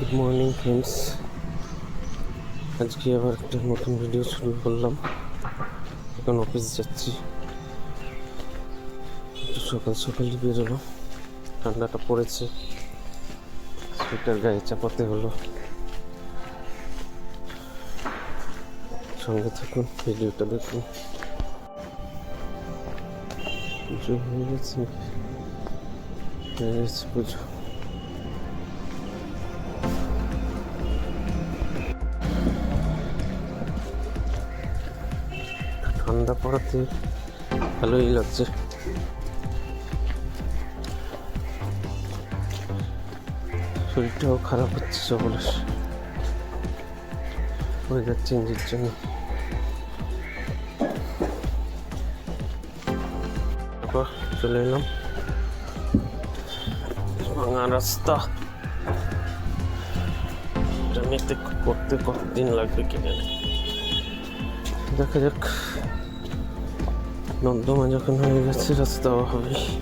Good morning friends আজকে আবার একটা নতুন ভিডিও শুরু করলাম। এখন অফিস যাচ্ছি। সকাল সকালই বেরোলো। ঠান্ডাটা পড়েছে। সোয়েটার গায়ে চাপাতে হলো। সঙ্গে থাকুন ভিডিওটা দেখুন। পুজো হয়ে গেছে। হয়ে পুজো। ঠান্ডা পড়াতে ভালোই লাগছে। শরীরটাও খারাপ হচ্ছে সকলের। ওয়েদার চেঞ্জের জন্য। চলে এলাম। ভাঙা রাস্তা। এটা করতে কতদিন লাগবে কিনে দেখা যাক। নর্দমা যখন হয়ে গেছে রাস্তাও হবে কি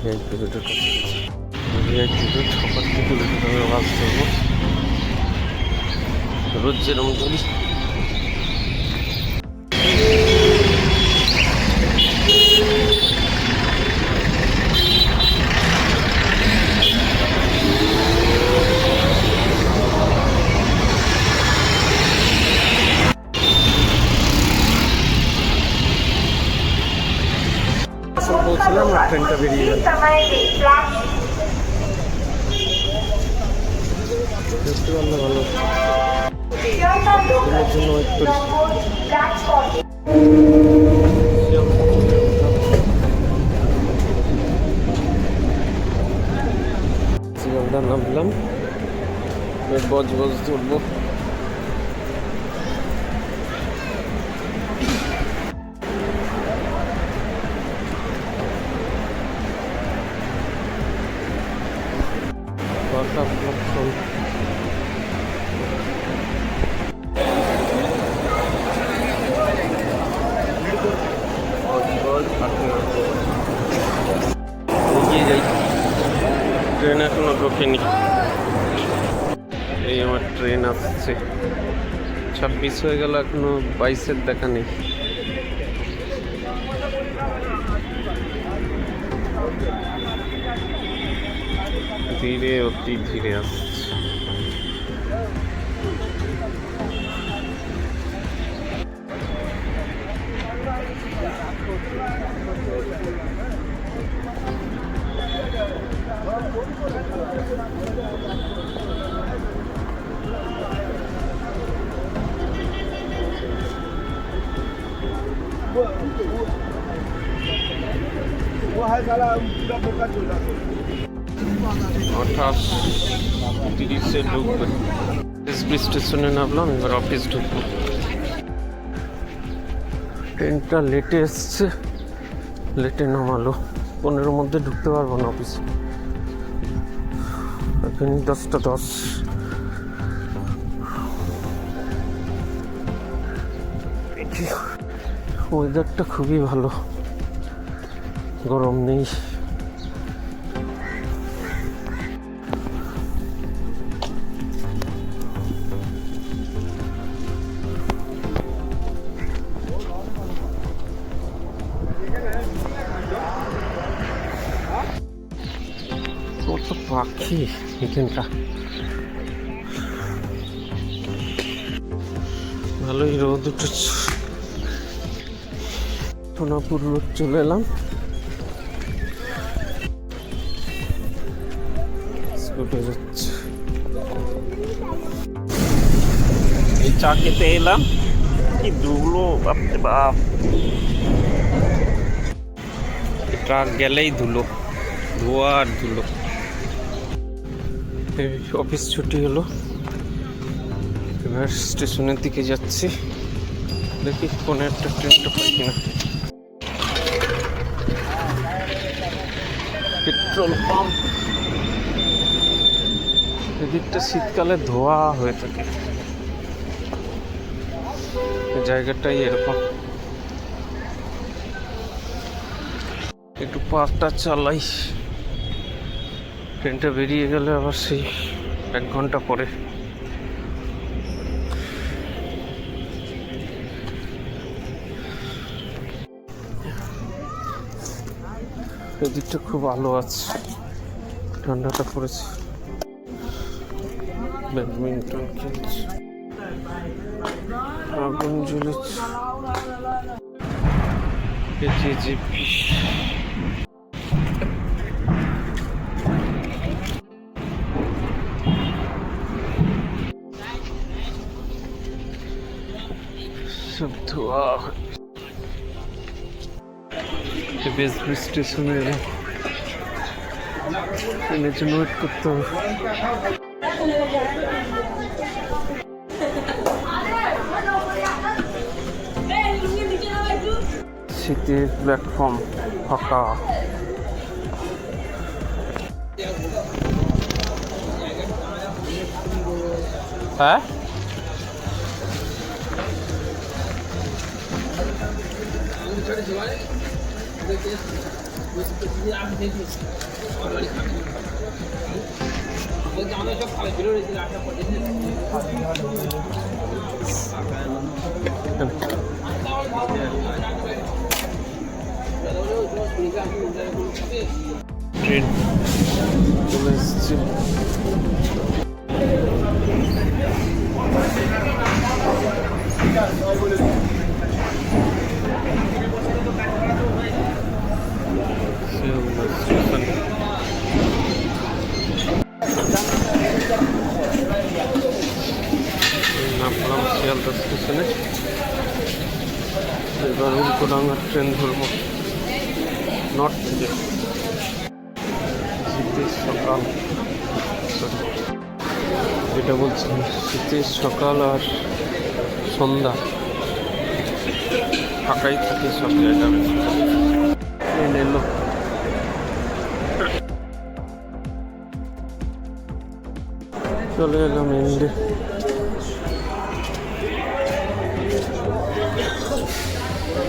থেকে উঠে আমি বাস ধরবো রোজ যেরকম ধরি গেলাম, আর ট্রেনটা বেরিয়ে গেল দেখতে পারলে ভালো। ট্রেনের জন্য ওয়েট করি। শিয়ালদা নামলাম। বজ বজ ধরবো। এগিয়ে যাই। ট্রেন এখনও ঢোকেনি। এই আমার ট্রেন আসছে। ছাব্বিশ হয়ে গেল, এখনও বাইশের দেখা নেই। ধীরে অতি ধীরে আসছে। তিরিশে স্টেশনে নামলাম, এবার অফিস ট্রেনটা লেটে এসছে লেটে নামালো। পনেরোর মধ্যে ঢুকতে পারব না অফিসে দশটা দশ। ওয়েদারটা খুবই ভালো। গরম নেই। কত পাখি এখানটা। ভালোই রোদ উঠেছে। সোনাপুর রোড চলে এলাম। স্কুটে যাচ্ছে। এই চা খেতে এলাম। কি ধুলো বাপরে বাপ। ট্রাক গেলেই ধুলো ধোয়া আর ধুলো। এই অফিস ছুটি হলো। এবার স্টেশনের দিকে যাচ্ছি। দেখি কোনো একটা ট্রেনটা পাই কিনা। Petrol pump. এদিকটা শীতকালে ধোয়া হয়ে থাকে। জায়গাটাই এরকম। একটু পাটা চালাই। ট্রেনটা বেরিয়ে গেলে আবার সেই এক ঘণ্টা পরে। এদিকটা খুব আলো আছে। ঠান্ডাটা পড়েছে। ব্যাডমিন্টন খেলছে। আগুন জ্বলেছে। জিপি। সব জন্য ওয়েট করতে হবে। শীতের প্ল্যাটফর্ম ফাঁকা হ্যাঁ ট্রেন চলে এসছে শিয়ালদা স্টেশন স্টেশনে এবার উল্টোডাঙ্গার ট্রেন ধরবো। নর্থ থেকে সকাল। যেটা বলছিলাম শীতের সকাল আর সন্ধ্যা। ফাঁকাই থাকে সব জায়গা চলে এলাম এন্ডে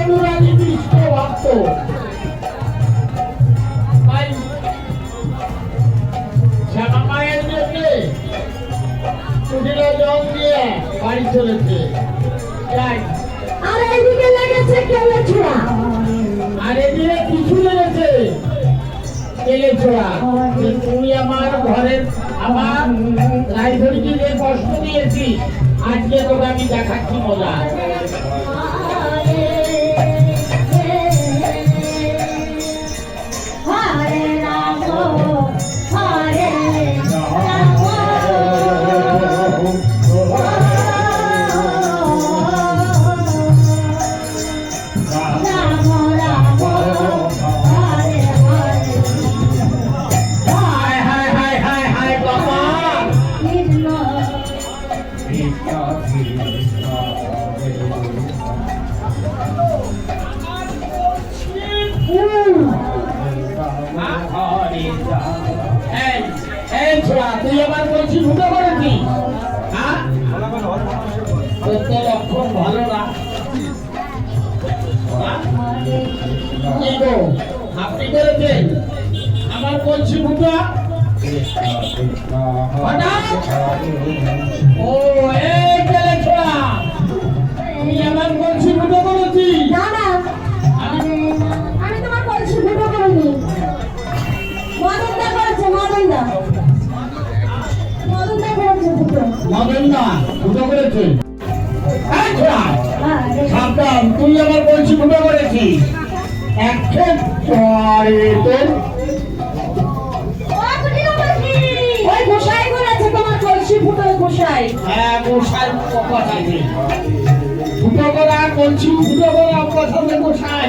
অনুরাগী কৃষ্ণ ভক্ত তাই শ্যামা মায়ের জন্য জল দিয়ে বাড়ি চলেছে আর আমার ঘরের, আমার যে কষ্ট দিয়েছি, আজকে তোকে আমি দেখাচ্ছি মজা। তুই আমার বলছি ঢুকে পড়েছি হ্যাঁ? ভালো না। হ্যাঁ? আপনি করেছেন আমার বলছি হঠাৎ? ও মদন না এই ছোড়া হরে সাবধান তুই আমার বলছি ফুটো করেছিস চরে তোর ফুটো গোসাই। হ্যাঁ গোসাই কথা আছে ফুটো করা বলছি ফুটো করা কথা গোসাই।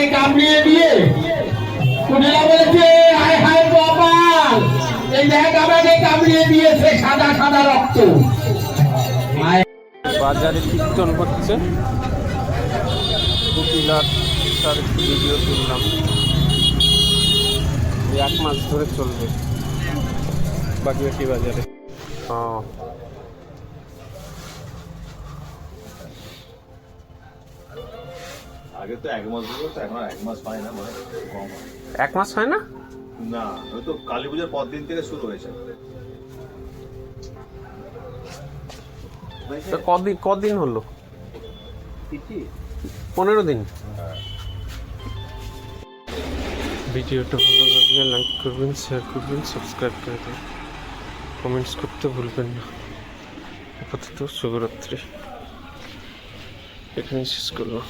হাতে কামড়িয়ে দিয়ে কুটিলা বলেছে, হায় হায় কপাল এই দেখ আমাকে কামড়িয়ে দিয়েছে সাদা সাদা রক্ত। বাজারে কীর্তন হচ্ছে। কুকিলার তার ভিডিও তুললাম। এক মাস ধরে চলবে বাগিয়াটি বাজারে। হ্যাঁ আগে তো এক মাস ধরে তো এখন এক মাস পায় না মানে কম এক মাস হয় না? না ওই তো কালী পুজোর পর দিন থেকে শুরু হয়েছে। তো কদিন কদিন হলো? পনেরো দিন। ভিডিওটা ভালো লাগলে লাইক করবেন শেয়ার করবেন সাবস্ক্রাইব করে দেবেন কমেন্টস করতে ভুলবেন না। আপাতত শুভরাত্রি। এখানে শেষ করলাম।